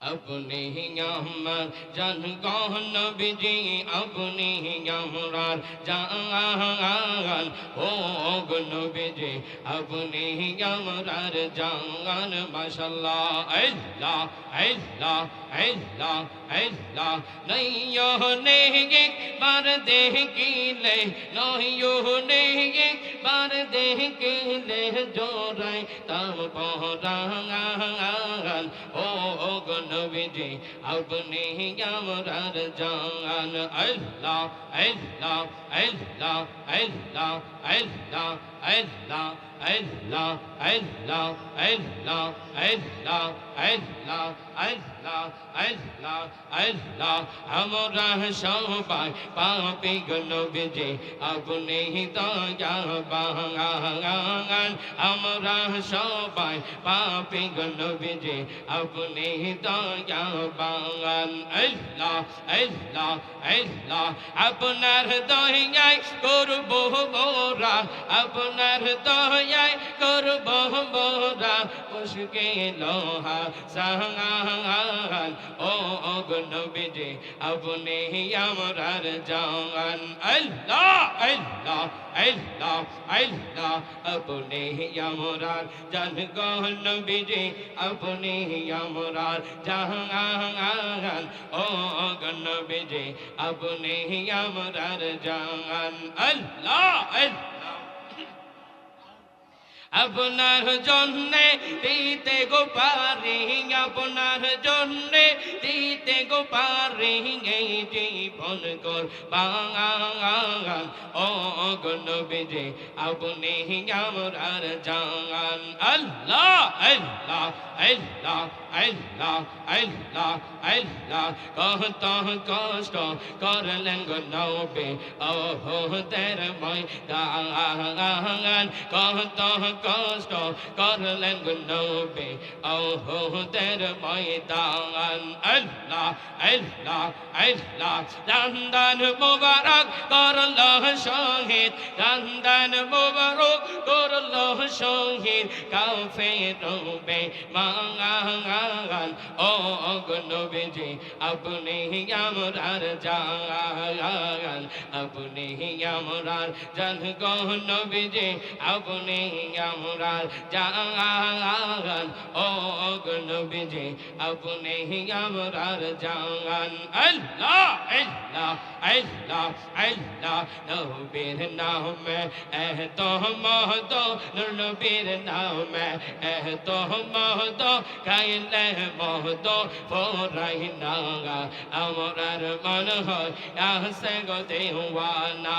अपने ही अमर जन गहन बिजी अपने ही अमरार जान ओ गुन बिजी अपने ही अमरार जान मशाला अल्ला अल्ला अल्ला अल्ला नहीं यह नहीं बार देह की ले नहीं यह नहीं बार देह की ले जो रहे तब पहुँचा ओ गुन বিজি আপনি আমরার জান আল্লাহ আল্লাহ আল্লাহ আল্লাহ আল্লাহ আল্লাহ আল্লাহ আল্লাহ আল্লাহ আল্লাহ আল্লাহ আল্লাহ আল্লাহ আল্লাহ আমরা সবাই পাপি গণ বেজে আপনি দয়া বাঙান আমরা সবাই পাপি গণ বেজে আপনি দয়া বাঙান আল্লাহ আল্লাহ আল্লাহ আপনার দয়ায় করব মোরা আপনার দয়ায় মোরা মুশকে লোহা সাহান ও গণ বেজে আপনি আমরার জান আল্লাহ আল্লাহ আল্লাহ আল্লাহ, আপনি আমরার জান গণ বেজে আপনি আমরার জাহান ও গণ বেজে আপনি আমরার জান আল্লাহ আল্লাহ আপনার জন্যে দিতে গো পারি আপনার জন্যে গো পারি এই জীবন কর বাঙান ও গণ বেজে আপনি আমরার জান আল্লাহ আল্লাহ আল্লাহ আল্লাহ আল্লাহ আল্লাহ কত কষ্ট করলেন গো নবে ও তের মই দান কত কষ্ট করলেন গো নবে ও তের মই দান আল্লাহ আল্লাহ আল্লাহ। দান মুবারক করল শহীদ। দান মুবারক করল শহীদ। কাফে রবে মাঙ্গান ও গনবেজি আপনি আমরার জান আপনি আমরার জান গনবেজি আপনি আমরার জান ও গনবেজি আপনি আমরার জান আল্লাহ আল্লাহ আল্লাহ আল্লাহ, নবীর নামে এহ তো মহদ, নবীর নামে এহ তো মহদ খাইলে মহদ, ফোরাই নাগা আমরার মন হয়, আসে গো দেওয়ানা।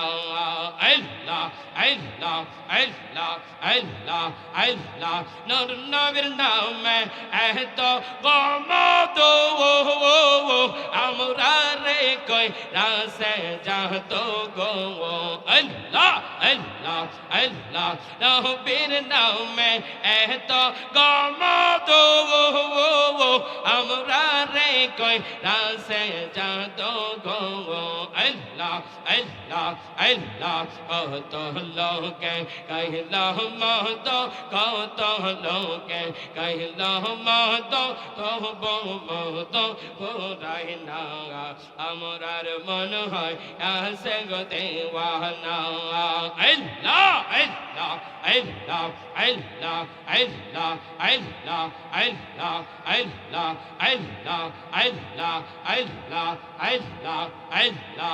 আল্লাহ আল্লাহ আল্লাহ আল্লাহ আল্লাহ নবীর নামে এহ তো গমদ আমরা রে কই রাসে যাতো গো আল্লাহ আল্লাহ আল্লাহ নবীর নামে এত গমদ আমরা রে কই রাসে যাতো গো আল্লাহ আল্লাহ আল্লাহ কত লোকে কহিল মহত কত লোকে কহিল মহত তব মহত পুরাই না আমরার মন হয় আসে গো দেওয়ানা আল্লাহ আল্লাহ আল্লাহ আল্লাহ আল্লাহ আল্লাহ আল্লাহ আল্লাহ আল্লাহ আল্লাহ আল্লাহ আল্লাহ আল্লাহ